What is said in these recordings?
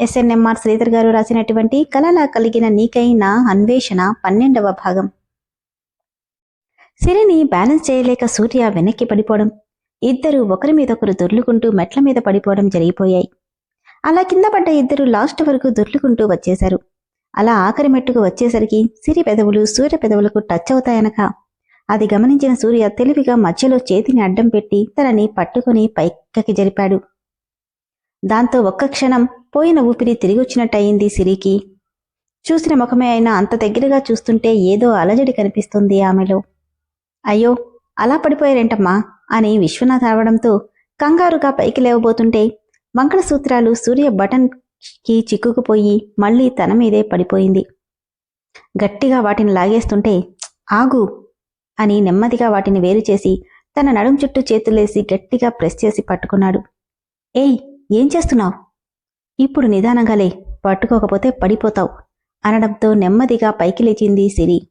SNMR Sridhar గారు రాసినటువంటి కలలా కలిగిన నీకైన అన్వేషణ పన్నెండవ భాగం. సిరిని బ్యాలెన్స్ చేయలేక సూర్య వెనక్కి పడిపోవడం ఇద్దరు ఒకరి మీద ఒకరు దొర్లుకుంటూ మెట్ల మీద పడిపోవడం జరిగిపోయాయి. అలా కింద పడ్డ ఇద్దరు లాస్ట్ వరకు దొర్లుకుంటూ వచ్చేశారు. అలా ఆఖరి మెట్టుకు వచ్చేసరికి సిరి పెదవులు సూర్య పెదవులకు టచ్ అవుతాయనక అది గమనించిన సూర్య తెలివిగా మధ్యలో చేతిని అడ్డం పెట్టి తనని పట్టుకుని పైకకి జరిపాడు. దాంతో ఒక్క క్షణం పోయిన ఊపిరి తిరిగొచ్చినట్టయింది సిరికి. చూసిన ముఖమే అయినా అంత దగ్గరగా చూస్తుంటే ఏదో అలజడి కనిపిస్తుంది ఆమెలో. అయ్యో అలా పడిపోయారేంటమ్మా? అని విశ్వనాథ్ రావడంతో కంగారుగా పైకి లేవబోతుంటే మంగళసూత్రాలు సూర్య బటన్కి చిక్కుకుపోయి మళ్ళీ తన మీదే పడిపోయింది. గట్టిగా వాటిని లాగేస్తుంటే ఆగు! అని నెమ్మదిగా వాటిని వేరు చేసి తన నడుం చుట్టూ చేతులేసి గట్టిగా ప్రెస్ చేసి పట్టుకున్నాడు. ఏయ్ ఏం చేస్తున్నావు? ఇప్పుడు నిదానంగాలే పట్టుకోకపోతే పడిపోతావు అనడంతో నెమ్మదిగా పైకి లేచింది సిరి.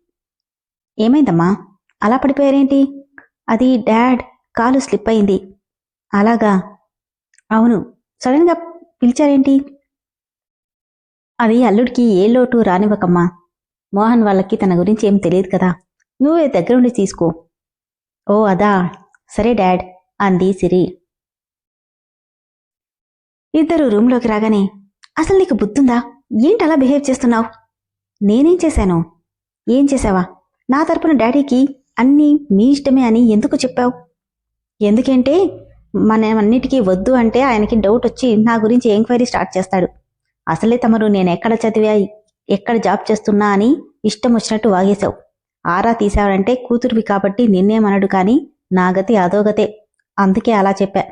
ఏమైందమ్మా? అలా పడిపోయారేంటి? అది డాడ్ కాలు స్లిప్ అయింది. అలాగా? అవును. సడన్గా పిలిచారేంటి? అది అల్లుడికి ఏ లోటు రానివ్వకమ్మా. మోహన్ వాళ్ళకి తన గురించి ఏం తెలియదు కదా. నువ్వే దగ్గరుండి తీసుకో. ఓ అదా. సరే డాడ్ అంది సిరి. ఇద్దరు రూంలోకి రాగానే అసలు నీకు బుద్ధుందా? ఏంటి అలా బిహేవ్ చేస్తున్నావు? నేనేం చేశాను? ఏం చేశావా? నా తరపున డాడీకి అన్నీ మీ ఇష్టమే అని ఎందుకు చెప్పావు? ఎందుకంటే మనమన్నిటికీ వద్దు అంటే ఆయనకి డౌట్ వచ్చి నా గురించి ఎంక్వైరీ స్టార్ట్ చేస్తాడు. అసలే తమరు నేను ఎక్కడ చదివా ఎక్కడ జాబ్ చేస్తున్నా అని ఇష్టం వచ్చినట్టు వాగేశావు. ఆరా తీసావంటే కూతురువి కాబట్టి నిన్నేమనడు కానీ నా గతి అదోగతే అందుకే అలా చెప్పా.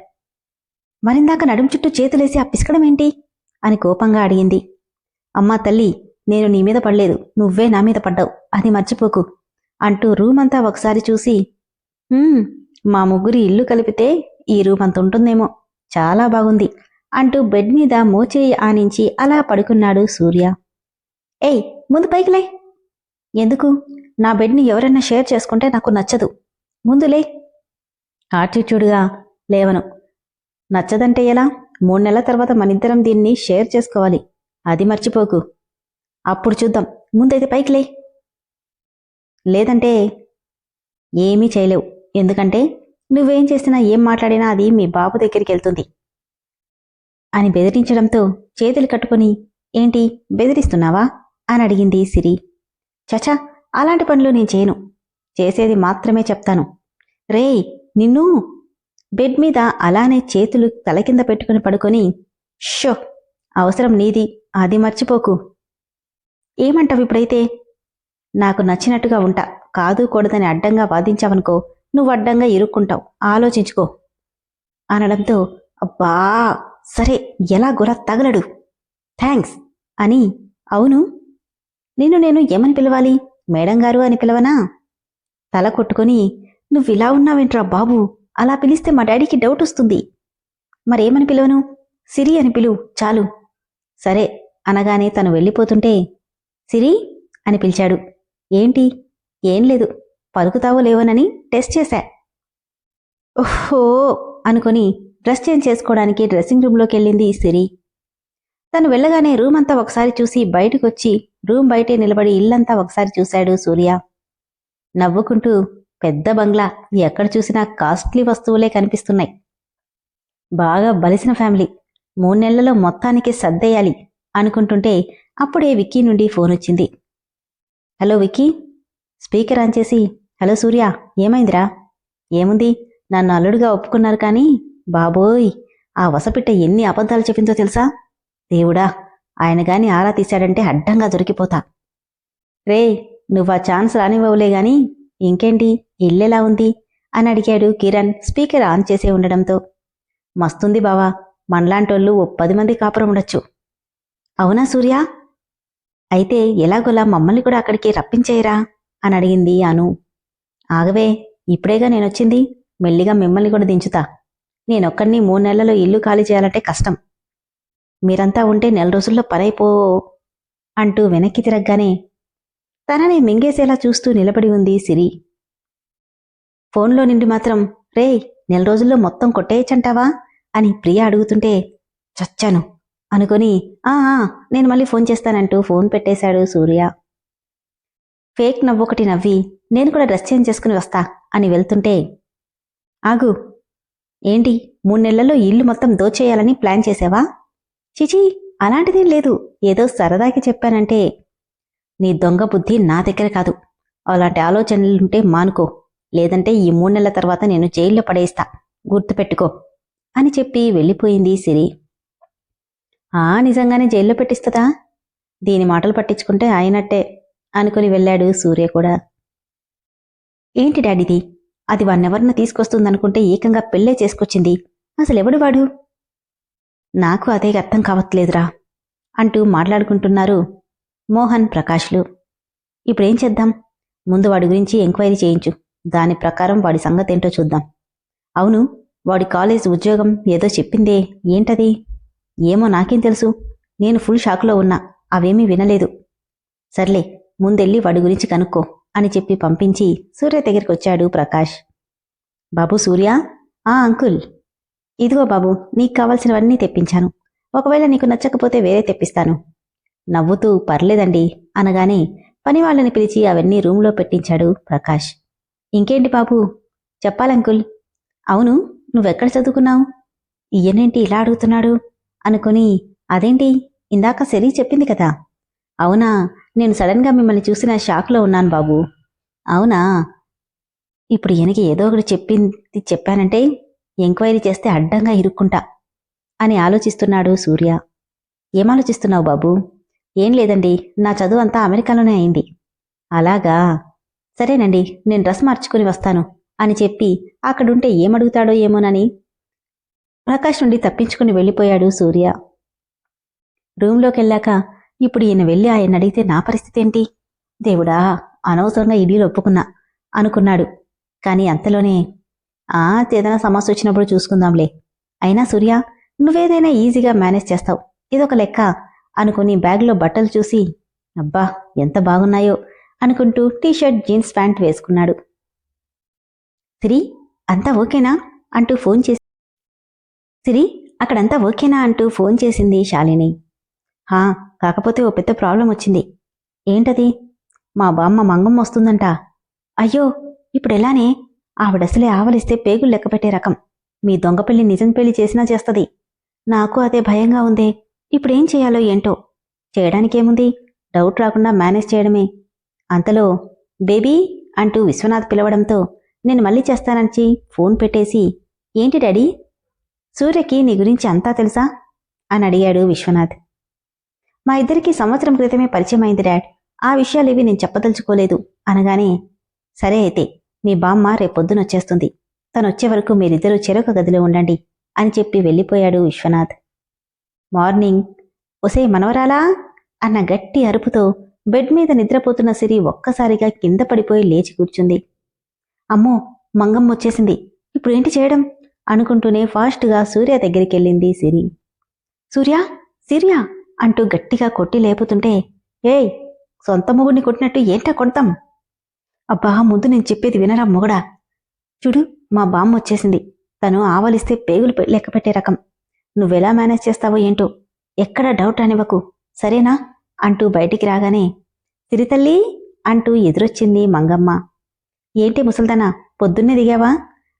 మరిందాక నడుం చుట్టూ చేతులేసి ఆ పిసకడం ఏంటి అని కోపంగా అడిగింది. అమ్మా తల్లి నేను నీ మీద పడలేదు. నువ్వే నా మీద పడ్డావు. అది మర్చిపోకు. అంటూ రూమ్ అంతా ఒకసారి చూసి మా ముగ్గురి ఇల్లు కలిపితే ఈ రూమ్ అంత ఉంటుందేమో. చాలా బాగుంది అంటూ బెడ్ మీద మోచేయి ఆనించి అలా పడుకున్నాడు సూర్య. ఏయ్ ముందు పైకిలే ఎందుకు? నా బెడ్ని ఎవరైనా షేర్ చేసుకుంటే నాకు నచ్చదు. ముందులే ఆటిట్యూడ్గా లేవను. నచ్చదంటే ఎలా? మూడు నెలల తర్వాత మనిద్దరం దీన్ని షేర్ చేసుకోవాలి. అది మర్చిపోకు. అప్పుడు చూద్దాం. ముందైతే పైకి లే. లేదంటే ఏమీ చేయలేవు. ఎందుకంటే నువ్వేం చేసినా ఏం మాట్లాడినా అది మీ బాబు దగ్గరికి వెళ్తుంది. అని బెదిరించడంతో చేతులు కట్టుకొని ఏంటి బెదిరిస్తున్నావా? అని అడిగింది సిరి. చచా అలాంటి పనులు నేను చేయను. చేసేది మాత్రమే చెప్తాను. రేయ్ నిన్ను బెడ్ మీద అలానే చేతులు తల కింద పెట్టుకుని పడుకొని షో అవసరం నీది అది మర్చిపోకు. ఏమంటావు ఇప్పుడైతే? నాకు నచ్చినట్టుగా ఉంటా కాదు కూడదని అడ్డంగా వాదించావనుకో నువ్వు అడ్డంగా ఇరుక్కుంటావు ఆలోచించుకో. అనడంతో అబ్బా సరే ఎలా గుర తగలడు? థ్యాంక్స్ అని అవును నిన్ను నేను ఏమని పిలవాలి? మేడం గారు అని పిలవనా? తల కొట్టుకొని నువ్విలా ఉన్నావేంట్రా బాబు? అలా పిలిస్తే మా డాడీకి డౌట్ వస్తుంది. మరేమని పిలవను? సిరి అని పిలువు చాలు. సరే అనగానే తను వెళ్ళిపోతుంటే సిరి అని పిలిచాడు. ఏంటి? ఏం లేదు. పలుకుతావో లేవోనని టెస్ట్ చేశా. ఓహో! అనుకొని డ్రెస్ చేంజ్ చేసుకోవడానికి డ్రెస్సింగ్ రూమ్లోకి వెళ్ళింది సిరి. తను వెళ్ళగానే రూమ్ అంతా ఒకసారి చూసి బయటకొచ్చి రూమ్ బయటే నిలబడి ఇల్లంతా ఒకసారి చూశాడు సూర్య. నవ్వుకుంటూ పెద్ద బంగ్లా. ఎక్కడ చూసినా కాస్ట్లీ వస్తువులే కనిపిస్తున్నాయి. బాగా బలిసిన ఫ్యామిలీ. మూడు నెలల్లో మొత్తానికి సర్దేయాలి అనుకుంటుంటే అప్పుడే విక్కీ నుండి ఫోన్ వచ్చింది. హలో విక్కీ. స్పీకర్ ఆన్ చేసి హలో సూర్య ఏమైందిరా? ఏముంది? నన్ను అల్లుడుగా ఒప్పుకున్నారు కానీ బాబోయ్ ఆ వసపిట్ట ఎన్ని అబద్ధాలు చెప్పిందో తెలుసా? దేవుడా ఆయన గాని ఆరా తీశాడంటే అడ్డంగా దొరికిపోతా. రే నువ్వు ఆ ఛాన్స్ రానివ్వవులే గాని ఇంకేంటి? ఇల్లెలా ఉంది? అని అడిగాడు కిరణ్ స్పీకర్ ఆన్ చేసే ఉండడంతో. మస్తుంది బావా మనలాంటోళ్ళు ఓ పది మంది కాపురం ఉండొచ్చు. అవునా సూర్య? అయితే ఎలాగోలా మమ్మల్ని కూడా అక్కడికి రప్పించేయరా? అని అడిగింది అను. ఆగవే ఇప్పుడేగా నేనొచ్చింది. మెల్లిగా మిమ్మల్ని కూడా దించుతా. నేనొక్కడిని మూడు నెలల్లో ఇల్లు ఖాళీ చేయాలంటే కష్టం. మీరంతా ఉంటే నెల రోజుల్లో పనైపో అంటూ వెనక్కి తిరగగానే తనని మింగేసేలా చూస్తూ నిలబడి ఉంది సిరి. ఫోన్లో నిండి మాత్రం రే నెల రోజుల్లో మొత్తం కొట్టేయచ్చంటావా? అని ప్రియ అడుగుతుంటే చచ్చాను అనుకొని ఆ, నేను మళ్ళీ ఫోన్ చేస్తానంటూ ఫోన్ పెట్టేశాడు సూర్య. ఫేక్ నవ్వొకటి నవ్వి నేను కూడా డ్రెస్ చేంజ్ చేసుకుని వస్తా అని వెళ్తుంటే ఆగు ఏంటి మూడు నెలల్లో ఇల్లు మొత్తం దోచేయాలని ప్లాన్ చేసావా? చిచి అలాంటిదేం లేదు ఏదో సరదాకి చెప్పానంటే నీ దొంగ బుద్ధి నా దగ్గర కాదు. అలాంటి ఆలోచనలుంటే మానుకో. లేదంటే ఈ మూడు నెలల తర్వాత నేను జైల్లో పడేస్తా. గుర్తుపెట్టుకో అని చెప్పి వెళ్ళిపోయింది సిరి. ఆ నిజంగానే జైల్లో పెట్టిస్తుందా? దీని మాటలు పట్టించుకుంటే అయినట్టే అనుకుని వెళ్ళాడు సూర్య కూడా. ఏంటి డాడీది? అది వాన్నెవరిన తీసుకొస్తుందనుకుంటే ఏకంగా పెళ్ళే చేసుకొచ్చింది. అసలెవడు వాడు? నాకు అదే అర్థం కావట్లేదురా అంటూ మాట్లాడుకుంటున్నారు మోహన్ ప్రకాష్లు. ఇప్పుడేం చేద్దాం? ముందు వాడి గురించి ఎంక్వైరీ చేయించు. దాని ప్రకారం వాడి సంగతేంటో చూద్దాం. అవును వాడి కాలేజ్ ఉద్యోగం ఏదో చెప్పిందే. ఏంటది? ఏమో నాకేం తెలుసు. నేను ఫుల్ షాక్లో ఉన్నా. అవేమీ వినలేదు. సర్లే ముందెళ్ళి వాడి గురించి కనుక్కో అని చెప్పి పంపించి సూర్య దగ్గరికి వచ్చాడు ప్రకాష్. బాబు సూర్య? ఆ అంకుల్. ఇదిగో బాబు నీకు కావాల్సినవన్నీ తెప్పించాను. ఒకవేళ నీకు నచ్చకపోతే వేరే తెప్పిస్తాను. నవ్వుతూ పర్లేదండి అనగానే పనివాళ్ళని పిలిచి అవన్నీ రూంలో పెట్టించాడు ప్రకాష్. ఇంకేంటి బాబు? చెప్పాలంకుల్ అవును నువ్వెక్కడ చదువుకున్నావు? ఈయనేంటి ఇలా అడుగుతున్నాడు? అనుకుని అదేంటి? ఇందాక శరీ చెప్పింది కదా. అవునా నేను సడన్గా మిమ్మల్ని చూసిన షాక్లో ఉన్నాను బాబు. అవునా? ఇప్పుడు ఈయనకి ఏదో ఒకటి చెప్పింది చెప్పానంటే ఎంక్వైరీ చేస్తే అడ్డంగా ఇరుక్కుంటా అని ఆలోచిస్తున్నాడు సూర్య. ఏం ఆలోచిస్తున్నావు బాబు? ఏం లేదండి నా చదువు అంతా అమెరికాలోనే అయింది. అలాగా? సరేనండి నేను డ్రెస్ మార్చుకుని వస్తాను అని చెప్పి అక్కడుంటే ఏమడుగుతాడో ఏమోనని. ప్రకాష్ నుండి తప్పించుకుని వెళ్ళిపోయాడు సూర్య. రూంలోకెళ్ళాక ఇప్పుడు ఈయన వెళ్ళి ఆయన అడిగితే నా పరిస్థితి ఏంటి దేవుడా అనవసరంగా ఇడీలు ఒప్పుకున్నా అనుకున్నాడు. కాని అంతలోనే ఆ ఏదైనా సమస్య వచ్చినప్పుడు చూసుకుందాంలే. అయినా సూర్య నువ్వేదైనా ఈజీగా మేనేజ్ చేస్తావు. ఇదొక లెక్క. అనుకుని బ్యాగ్లో బట్టలు చూసి అబ్బా ఎంత బాగున్నాయో అనుకుంటూ టీషర్ట్ జీన్స్ ప్యాంట్ వేసుకున్నాడు. సిరి అంతా ఓకేనా? అంటూ ఫోన్ చేసి సిరి అక్కడంతా ఓకేనా? అంటూ ఫోన్ చేసింది శాలిని. హా కాకపోతే ఓ పెద్ద ప్రాబ్లం వచ్చింది. ఏంటది? మా బామ్మ మంగమ్మ వస్తుందంట అయ్యో ఇప్పుడెలానే? ఆవిడసలే ఆవలిస్తే పేగులు లెక్కపెట్టే రకం. మీ దొంగ పెళ్ళి నిజం పెళ్ళి చేసినా చేస్తది. నాకు అదే భయంగా ఉందే. ఇప్పుడేం చేయాలో ఏంటో? చేయడానికేముంది? డౌట్ రాకుండా మేనేజ్ చేయడమే. అంతలో బేబీ అంటూ విశ్వనాథ్ పిలవడంతో నేను మళ్ళీ చేస్తానని ఫోన్ పెట్టేసి ఏంటి డాడీ? సూర్యకి నీ గురించి అంతా తెలుసా? అని అడిగాడు విశ్వనాథ్. మా ఇద్దరికి సంవత్సరం క్రితమే పరిచయం అయింది డాడ్. ఆ విషయాలేవి నేను చెప్పదలుచుకోలేదు అనగానే సరే అయితే మీ బామ్మ రేపొద్దునొచ్చేస్తుంది. తనొచ్చే వరకు మీరిద్దరూ చెరొక గదిలో ఉండండి అని చెప్పి వెళ్ళిపోయాడు విశ్వనాథ్. మార్నింగ్ ఒసే మనవరాలా? అన్న గట్టి అరుపుతో బెడ్ మీద నిద్రపోతున్న సిరి ఒక్కసారిగా కింద పడిపోయి లేచి కూర్చుంది. అమ్మో మంగమ్మ వచ్చేసింది. ఇప్పుడు ఏంటి చేయడం? అనుకుంటూనే ఫాస్ట్గా సూర్య దగ్గరికెళ్ళింది సిరి. సూర్య సిరియా! అంటూ గట్టిగా కొట్టి లేపుతుంటే ఏయ్ సొంత మొగుడిని కొట్టినట్టు ఏంటా కొడతాం? అబ్బా ముందు నేను చెప్పేది వినరా మొగడా? చూడు మా బామ్మ వచ్చేసింది. తను ఆవలిస్తే పేగులు లెక్కపెట్టే లెక్క పెట్టే రకం. నువ్వెలా మేనేజ్ చేస్తావో ఏంటో ఎక్కడ డౌట్ అనివ్వకు సరేనా? అంటూ బయటికి రాగానే సిరితల్లి అంటూ ఎదురొచ్చింది మంగమ్మ. ఏంటి ముసల్దానా పొద్దున్నే దిగావా?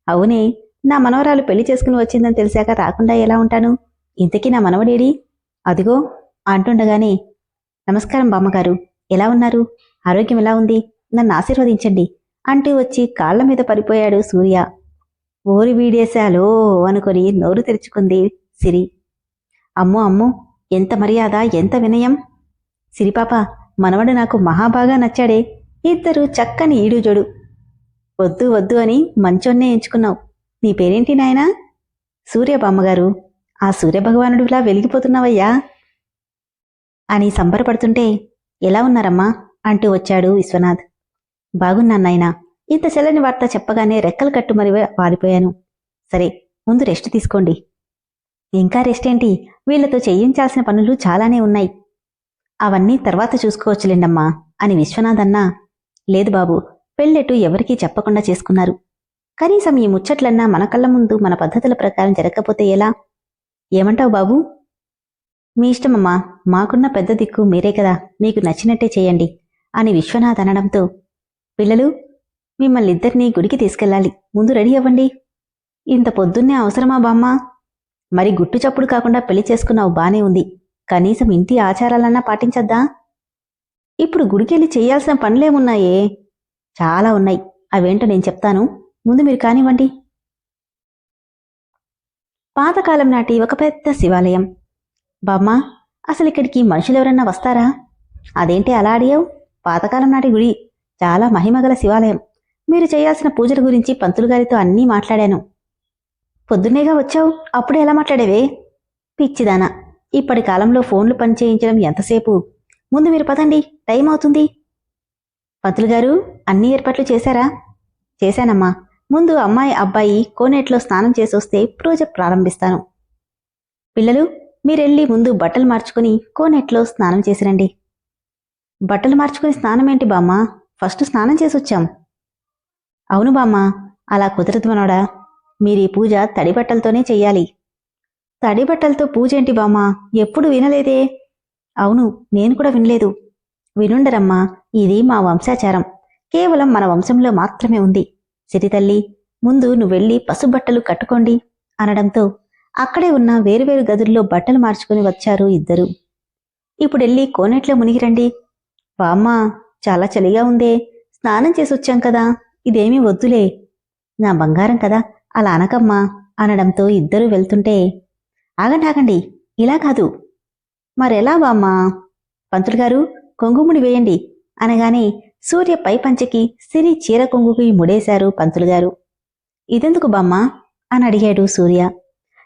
అవునే నా మనవరాలు పెళ్ళి చేసుకుని వచ్చిందని తెలిసాక రాకుండా ఎలా ఉంటాను? ఇంతకీ నా మనవడేడి? అదిగో అంటుండగానే నమస్కారం బామ్మగారు ఎలా ఉన్నారు? ఆరోగ్యం ఎలా ఉంది? నన్ను ఆశీర్వదించండి అంటూ వచ్చి కాళ్ళ మీద పడిపోయాడు సూర్య. ఓరి వీడేశాలో అనుకొని నోరు తెరుచుకుంది సిరి. అమ్మో అమ్మో ఎంత మర్యాద ఎంత వినయం. సిరిపాప మనవడు నాకు మహాబాగా నచ్చాడే. ఇద్దరు చక్కని ఈడుజోడు. వద్దు వద్దు అని మంచోన్నే ఎంచుకున్నావు. నీ పేరేంటి నాయనా? సూర్యబామ్మగారు ఆ సూర్యభగవానుడిలా వెలిగిపోతున్నావయ్యా. అని సంబరపడుతుంటే ఎలా ఉన్నారమ్మా? అంటూ వచ్చాడు విశ్వనాథ్. బాగున్నాను నాయనా. ఇంత చల్లని వార్త చెప్పగానే రెక్కలు కట్టు మరి సరే ముందు రెస్ట్ తీసుకోండి. ఇంకా రెస్ట్ ఏంటి? వీళ్ళతో చేయించాల్సిన పనులు చాలానే ఉన్నాయి. అవన్నీ తర్వాత చూసుకోవచ్చులేండమ్మా అని విశ్వనాథ్ అన్నా లేదు బాబు పెళ్ళెటు ఎవరికీ చెప్పకుండా చేసుకున్నారు. కనీసం ఈ ముచ్చట్లన్నా మన కళ్ళ ముందు మన పద్ధతుల ప్రకారం జరగకపోతే ఎలా? ఏమంటావు బాబు? మీ ఇష్టమమ్మా మాకున్న పెద్ద దిక్కు మీరే కదా మీకు నచ్చినట్టే చేయండి అని విశ్వనాథ్ అనడంతో పిల్లలు మిమ్మల్నిద్దరినీ గుడికి తీసుకెళ్ళాలి ముందు రెడీ అవ్వండి. ఇంత పొద్దున్నే అవసరమా బామ్మ? మరి గుట్టు చప్పుడు కాకుండా పెళ్ళి చేసుకున్నావు బానే ఉంది. కనీసం ఇంటి ఆచారాలన్నా పాటించద్దా? ఇప్పుడు గుడికెళ్ళి చేయాల్సిన పనులేమున్నాయే? చాలా ఉన్నాయి. అవేంటో నేను చెప్తాను. ముందు మీరు కానివ్వండి. పాతకాలం నాటి ఒక పెద్ద శివాలయం. బామ్మ అసలు ఇక్కడికి మనుషులెవరన్నా వస్తారా? అదేంటి అలా అడిగావు? పాతకాలం నాటి గుడి. చాలా మహిమగల శివాలయం. మీరు చేయాల్సిన పూజల గురించి పంతులు గారితో అన్నీ మాట్లాడాను. పొద్దున్నేగా వచ్చావు? అప్పుడు ఎలా మాట్లాడేవే? పిచ్చిదానా. ఇప్పటి కాలంలో ఫోన్లు పనిచేయించడం ఎంతసేపు? ముందు మీరు పదండి. టైం అవుతుంది. పతులు గారు అన్ని ఏర్పాట్లు చేశారా? చేశానమ్మా. ముందు అమ్మాయి అబ్బాయి కోనేట్లో స్నానం చేసొస్తే ప్రాజెక్ట్ ప్రారంభిస్తాను. పిల్లలు మీరెళ్ళి ముందు బట్టలు మార్చుకుని కోనేట్లో స్నానం చేసిరండి. బట్టలు మార్చుకుని స్నానం ఏంటి బామ్మ? ఫస్ట్ స్నానం చేసొచ్చాం. అవును బామ్మ. అలా కుదరదు మనోడా. మీరీ పూజ తడిబట్టలతోనే చెయ్యాలి. తడి పూజేంటి పూజ ఏంటి బామ్మ? ఎప్పుడు వినలేదే? అవును నేను కూడా వినలేదు. వినుండరమ్మా ఇది మా వంశాచారం. కేవలం మన వంశంలో మాత్రమే ఉంది. సిరితల్లి ముందు నువ్వెళ్ళి పసుబట్టలు కట్టుకోండి అనడంతో అక్కడే ఉన్న వేరువేరు గదుల్లో బట్టలు మార్చుకుని వచ్చారు ఇద్దరు. ఇప్పుడెళ్ళి కోనేట్లో మునిగిరండి. వామ్మా చాలా చలిగా ఉందే. స్నానం చేసొచ్చాం కదా ఇదేమీ వద్దులే. నా బంగారం కదా అలా అనకమ్మా అనడంతో ఇద్దరూ వెళ్తుంటే ఆగండి ఆగండి ఇలా కాదు. మరెలా బామ్మా పంతులు గారు కొంగుముడి వేయండి అనగానే సూర్య పై పంచకి సిరి చీర కొంగుకి ముడేశారు పంతులు గారు ఇదెందుకు బామ్మ? అని అడిగాడు సూర్య.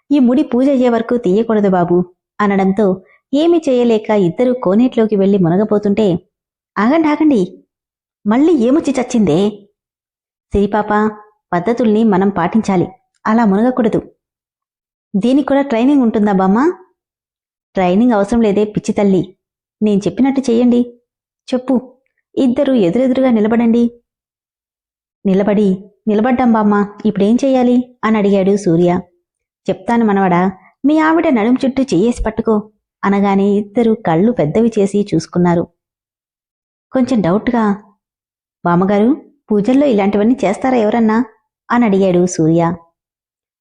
ఈ ముడి పూజ అయ్యే వరకు తీయకూడదు బాబు అనడంతో ఏమీ చేయలేక ఇద్దరు కోనేట్లోకి వెళ్ళి మునగపోతుంటే ఆగండి ఆగండి మళ్ళీ ఏమొచ్చి చచ్చిందే? సిరిపాప పద్ధతుల్ని మనం పాటించాలి. అలా మునగకూడదు. దీనికి కూడా ట్రైనింగ్ ఉంటుందా బామ్మ? ట్రైనింగ్ అవసరం లేదే పిచ్చి తల్లి. నేను చెప్పినట్టు చెయ్యండి. చెప్పు. ఇద్దరు ఎదురెదురుగా నిలబడండి. నిలబడి నిలబడ్డాం బామ్మ. ఇప్పుడేం చెయ్యాలి? అని అడిగాడు సూర్య. చెప్తాను మనవడా మీ ఆవిడ నడుం చుట్టూ చెయ్యేసి పట్టుకో అనగానే ఇద్దరు కళ్ళు పెద్దవి చేసి చూసుకున్నారు. కొంచెం డౌట్గా బామ్మగారు పూజల్లో ఇలాంటివన్నీ చేస్తారా ఎవరన్నా? అని అడిగాడు సూర్య.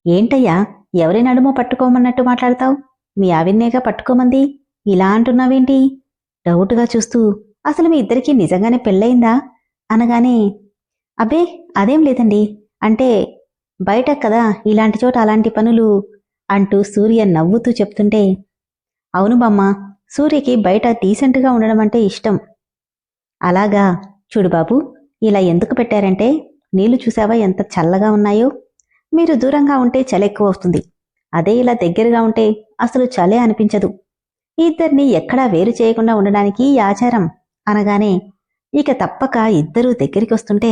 ఏంటయ్యా ఎవరి నడుమో పట్టుకోమన్నట్టు మాట్లాడతావు? మీ ఆవిన్నేగా పట్టుకోమంది? ఇలా అంటున్నావేంటి? డౌట్గా చూస్తూ అసలు మీ ఇద్దరికీ నిజంగానే పెళ్ళయిందా? అనగానే అబ్బే అదేం లేదండి. అంటే బయట కదా ఇలాంటి చోట అలాంటి పనులు అంటూ సూర్య నవ్వుతూ చెప్తుంటే అవును బామ్మ సూర్యకి బయట డీసెంట్గా ఉండడం అంటే ఇష్టం. అలాగా చూడు బాబు ఇలా ఎందుకు పెట్టారంటే నీళ్ళు చూసావా ఎంత చల్లగా ఉన్నాయో? మీరు దూరంగా ఉంటే చలి ఎక్కువ వస్తుంది. అదే ఇలా దగ్గరగా ఉంటే అసలు చలే అనిపించదు. ఇద్దరిని ఎక్కడా వేరు చేయకుండా ఉండడానికి ఈ ఆచారం. అనగానే ఇక తప్పక ఇద్దరూ దగ్గరికి వస్తుంటే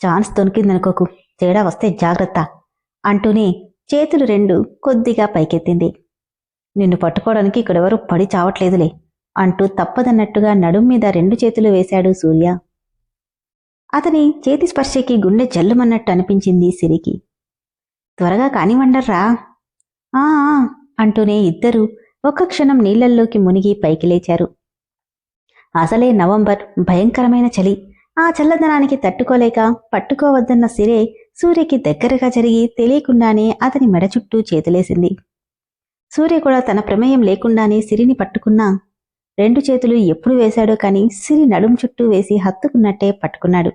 ఛాన్స్ దొరికిందనుకోకు తేడా వస్తే జాగ్రత్త అంటూనే చేతులు రెండు కొద్దిగా పైకెత్తింది. నిన్ను పట్టుకోవడానికి ఇక్కడెవరూ పడి చావట్లేదులే అంటూ తప్పదన్నట్టుగా నడుం మీద రెండు చేతులు వేశాడు సూర్య. అతని చేతి స్పర్శకి గుండె జల్లుమన్నట్టు అనిపించింది సిరికి. త్వరగా కానివ్వండర్రా. ఆ అంటూనే ఇద్దరూ ఒక్క క్షణం నీళ్ళల్లోకి మునిగి పైకి లేచారు. అసలే నవంబర్ భయంకరమైన చలి. ఆ చల్లదనానికి తట్టుకోలేక పట్టుకోవద్దన్న సిరే సూర్యకి దగ్గరగా జరిగి తెలియకుండానే అతని మెడ చుట్టూ చేతులేసింది. సూర్య కూడా తన ప్రమేయం లేకుండానే సిరిని పట్టుకున్నా రెండు చేతులు ఎప్పుడు వేశాడో కాని సిరి నడుం చుట్టూ వేసి హత్తుకున్నట్టే పట్టుకున్నాడు.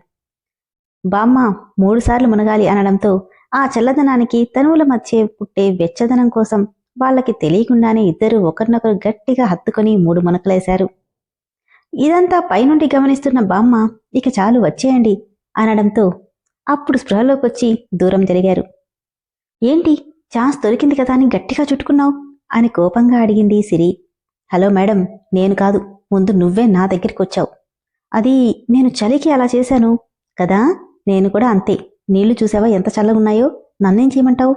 బామ్మ మూడుసార్లు మునగాలి అనడంతో ఆ చల్లదనానికి తనువుల మధ్య పుట్టే వెచ్చదనం కోసం వాళ్ళకి తెలియకుండానే ఇద్దరు ఒకరినొకరు గట్టిగా హత్తుకొని మూడు మునకలేశారు. ఇదంతా పైనుండి గమనిస్తున్న బామ్మ ఇక చాలు వచ్చేయండి అనడంతో అప్పుడు స్పృహలోకొచ్చి దూరం జరిగారు. ఏంటి ఛాన్స్ దొరికింది కదా అని గట్టిగా చుట్టుకున్నావు? అని కోపంగా అడిగింది సిరి. హలో మేడం నేను కాదు ముందు నువ్వే నా దగ్గరికి వచ్చావు అది నేను చలికి అలా చేశాను కదా? నేను కూడా అంతే. నీళ్ళు చూసావా ఎంత చల్లగున్నాయో? నన్నేం చేయమంటావు?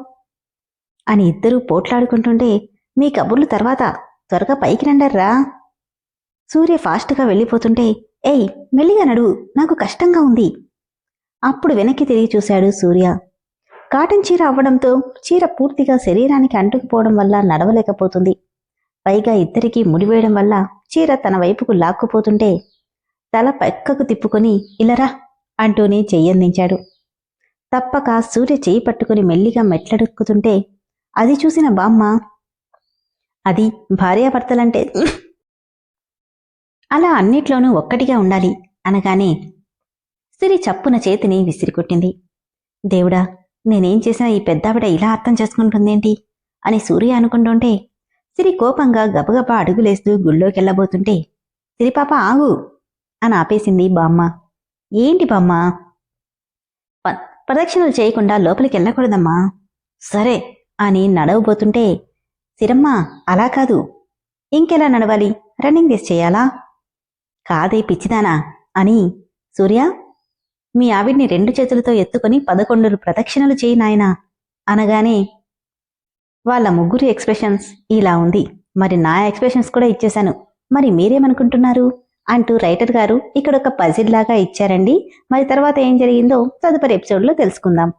అని ఇద్దరూ పోట్లాడుకుంటుంటే మీ కబుర్లు తర్వాత త్వరగా పైకి రండర్రా. సూర్య ఫాస్ట్గా వెళ్ళిపోతుంటే ఏయ్ మెల్లిగా నడు నాకు కష్టంగా ఉంది. అప్పుడు వెనక్కి తిరిగి చూశాడు సూర్య. కాటన్ చీర అవ్వడంతో చీర పూర్తిగా శరీరానికి అంటుకుపోవడం వల్ల నడవలేకపోతుంది. పైగా ఇద్దరికీ ముడివేయడం వల్ల చీర తన వైపుకు లాక్కుపోతుంటే తల పక్కకు తిప్పుకొని ఇలరా అంటూనే చెయ్యందించాడు తప్పక సూర్య చెయ్యి పట్టుకుని మెల్లిగా మెట్లడుక్కుతుంటే అది చూసిన బామ్మ అది భార్యాభర్తలంటే అలా అన్నిట్లోనూ ఒక్కటిగా ఉండాలి అనగానే సిరి చప్పున చేతిని విసిరికొట్టింది. దేవుడా నేనేం చేసినా ఈ పెద్దావిడ ఇలా అర్థం చేసుకుంటుందేంటి? అని సూర్య అనుకుంటుంటే సిరి కోపంగా గబగబా అడుగులేస్తూ గుళ్ళోకెళ్ళబోతుంటే సిరిపాప ఆగు! అని ఆపేసింది బామ్మ. ఏంటి బామ్మ? ప- ప్రదక్షిణలు చేయకుండా లోపలికి వెళ్ళకూడదమ్మా. సరే అని నడవబోతుంటే సిరమ్మ అలా కాదు. ఇంకెలా నడవాలి? రన్నింగ్ రేస్ చేయాలా? కాదే పిచ్చిదానా అని సూర్య మీ ఆవిడ్ని రెండు చేతులతో ఎత్తుకొని పదకొండు ప్రదక్షిణలు చేయి నాయనా అనగానే వాళ్ళ ముగ్గురు ఎక్స్ప్రెషన్స్ ఇలా ఉంది. మరి నా ఎక్స్ప్రెషన్స్ కూడా ఇచ్చేశాను. మరి మీరేమనుకుంటున్నారు? అంటూ రైటర్ గారు ఇక్కడ ఒక పజిల్ లాగా ఇచ్చారండి. మరి తర్వాత ఏం జరిగిందో తదుపరి ఎపిసోడ్లో తెలుసుకుందాం.